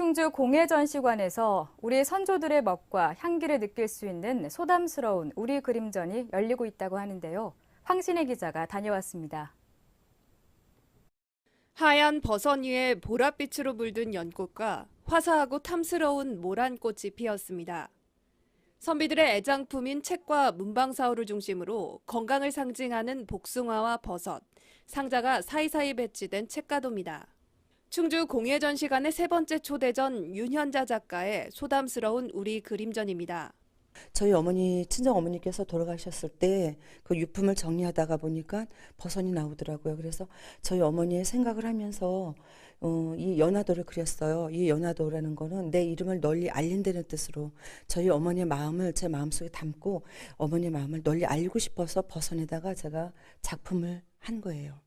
충주 공예전시관에서 우리 선조들의 멋과 향기를 느낄 수 있는 소담스러운 우리 그림전이 열리고 있다고 하는데요. 황신혜 기자가 다녀왔습니다. 하얀 버선 위에 보랏빛으로 물든 연꽃과 화사하고 탐스러운 모란꽃이 피었습니다. 선비들의 애장품인 책과 문방사호를 중심으로 건강을 상징하는 복숭아와 버섯, 상자가 사이사이 배치된 책가도입니다. 충주 공예전시관의 세 번째 초대전 윤현자 작가의 소담스러운 우리 그림전입니다. 저희 어머니 친정 어머니께서 돌아가셨을 때 그 유품을 정리하다가 보니까 버선이 나오더라고요. 그래서 저희 어머니의 생각을 하면서 어, 이 연화도를 그렸어요. 이 연화도라는 거는 내 이름을 널리 알린다는 뜻으로 저희 어머니의 마음을 제 마음속에 담고 어머니의 마음을 널리 알리고 싶어서 버선에다가 제가 작품을 한 거예요.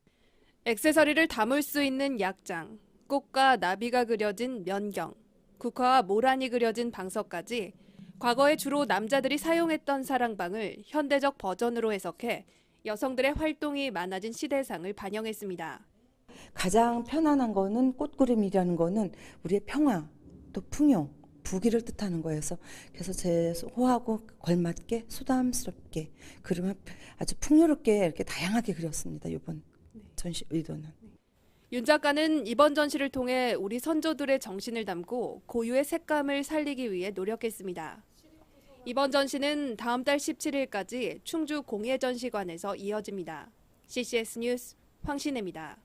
액세서리를 담을 수 있는 약장, 꽃과 나비가 그려진 면경, 국화와 모란이 그려진 방석까지 과거에 주로 남자들이 사용했던 사랑방을 현대적 버전으로 해석해 여성들의 활동이 많아진 시대상을 반영했습니다. 가장 편안한 거는 꽃그림이라는 거는 우리의 평화 또 풍요 부귀를 뜻하는 거여서 그래서 제 호하고 걸맞게 소담스럽게 그림을 아주 풍요롭게 이렇게 다양하게 그렸습니다. 이번 전시 의도는. 윤 작가는 이번 전시를 통해 우리 선조들의 정신을 담고 고유의 색감을 살리기 위해 노력했습니다. 이번 전시는 다음 달 17일까지 충주 공예전시관에서 이어집니다. CCS 뉴스 황신혜입니다.